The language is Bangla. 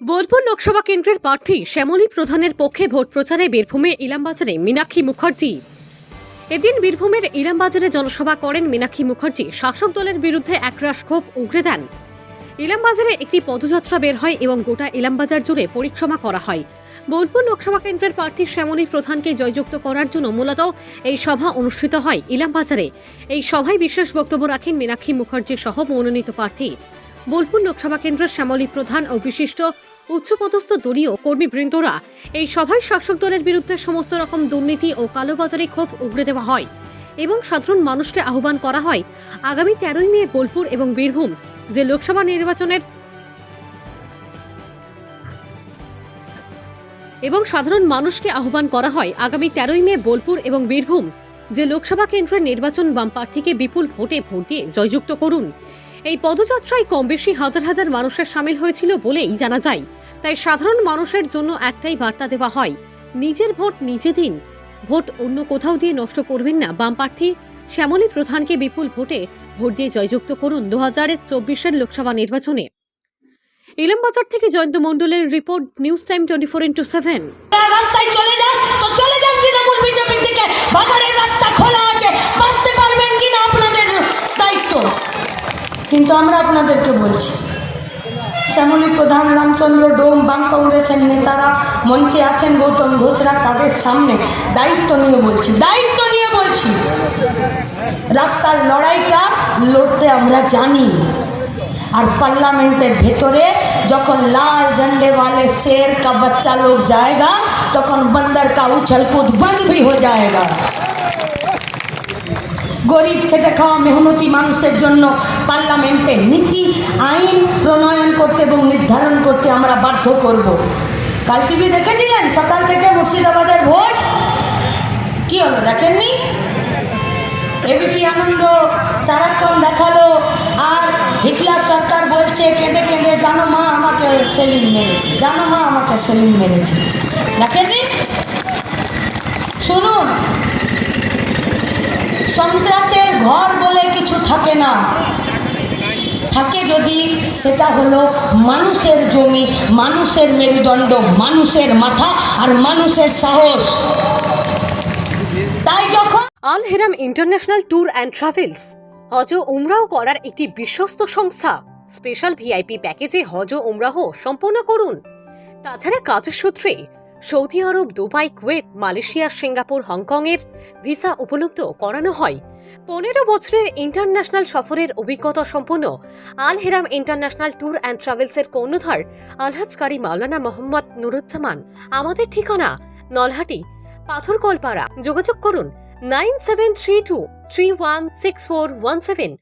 বোলপুর লোকসভা কেন্দ্রের প্রার্থী শ্যামলী প্রধানের পক্ষে ভোট প্রচারে বীরভূমে ইলামবাজারে মীনাক্ষী মুখার্জি। এদিন বীরভূমের ইলামবাজারে জনসভা করেন মীনাক্ষী মুখার্জি। শাসক দলের বিরুদ্ধে একরাশ ক্ষোভ উগরে দেন। ইলামবাজারে একটি পদযাত্রা বের হয় এবং গোটা ইলামবাজার জুড়ে পরিক্রমা করা হয়। বোলপুর লোকসভা কেন্দ্রের প্রার্থী শ্যামলী প্রধানকে জয়যুক্ত করার জন্য মূলত এই সভা অনুষ্ঠিত হয় ইলামবাজারে। এই সভায় বিশেষ বক্তব্য রাখেন মীনাক্ষী মুখার্জি সহ মনোনীত প্রার্থী। বোলপুর লোকসভা কেন্দ্রের শ্যামলী প্রধান ও বিশিষ্ট উচ্চপদস্থ দলীয় কর্মীবৃন্দরা এই সভায় শাসক দলের বিরুদ্ধে সমস্ত রকম দুর্নীতি ও কালোবাজারে ক্ষোভ উগড়ে দেওয়া হয় এবং সাধারণ মানুষকে আহ্বান করা হয় আগামী তেরোই মে বোলপুর এবং বীরভূম যে লোকসভা নির্বাচনের এবং সাধারণ মানুষকে আহ্বান করা হয় আগামী তেরোই মে বোলপুর এবং বীরভূম যে লোকসভা কেন্দ্রের নির্বাচন বাম প্রার্থীকে বিপুল ভোটে ভোট দিয়ে জয়যুক্ত করুন। এই পদযাত্রায় কম বেশি হাজার হাজার মানুষের সামিল হয়েছিল বলেই জানা যায়। তাই সাধারণ মানুষের জন্য একটাই বার্তা দেওয়া হয়, নিজের ভোট নিজে দিন। ভোট অন্য কোথাও দিয়ে নষ্ট করবেন না, বাম প্রার্থী শ্যামলী প্রধানকে বিপুল ভোটে ভোট দিয়ে জয়যুক্ত করুন দু হাজার চব্বিশের লোকসভা নির্বাচনে। ইলামবাজার থেকে জয়ন্ত মণ্ডলের report, news time twenty four into seven. রাস্তায় চলে যান তো চলে যান তৃণমূল বিজেপির দিকে। বাজারের রাস্তা কিন্তু আমরা আপনাদেরকে বলছি শ্যামলী প্রধান রামচন্দ্র ডোম বাম কংগ্রেসের নেতারা মঞ্চে আছেন গৌতম ঘোষরা তাদের সামনে দায়িত্ব নিয়ে বলছি দায়িত্ব নিয়ে বলছি রাস্তার লড়াইটা লড়তে আমরা জানি আর পার্লামেন্টের ভেতরে যখন লাল झंडे वाले शेर का बच्चा लोग जाएगा তখন बंदर का उछल कूद बंद भी हो जाएगा গরিব খেটে খাওয়া মেহনতি মানুষের জন্য পার্লামেন্টে নীতি, আইন প্রণয়ন করতে এবং নির্ধারণ করতে আমরা বাধ্য করব। কাল টিভি দেখেছিলেন? সকাল থেকে মুর্শিদাবাদের ভোট। কি হলো, দেখেননি? এবিপি আনন্দ, সারাক্ষণ দেখাল। আর হিটলার সরকার বলছে, কেঁদে কেঁদে, জানো মা, আমাকে সেলিম মেরেছে। জানো মা, আমাকে সেলিম মেরেছে। দেখেননি? শুনুন সন্ত্রাসের ঘর বলে কিছু থাকে না। থাকে যদি সেটা হলো মানুষের জমি, মানুষের মেরুদণ্ড, মানুষের মাথা আর মানুষের সাহস। তাই যখন Al Haram international tour and travels, হজ উমরাও করার একটি বিশ্বস্ত সংস্থা, স্পেশাল ভিআইপি প্যাকেজে হজ উমরাহ সম্পন্ন করুন। তাছাড়া কাজের সূত্রে Saudi Arab, Dubai, Kuwait, Malaysia, Singapore Hong Kong এর ভিসা উপলব্ধ করানো হয়। পনেরো বছরের ইন্টারন্যাশনাল সফরের অভিজ্ঞতা সম্পন্ন Al Heram international tour and ট্রাভেলসের কর্ণধার আলহাজকারী মাওলানা মোহাম্মদ নুরুজ্জামান। আমাদের ঠিকানা নলহাটি, পাথরকলপাড়া। যোগাযোগ করুন nine seven three two three one six four one seven.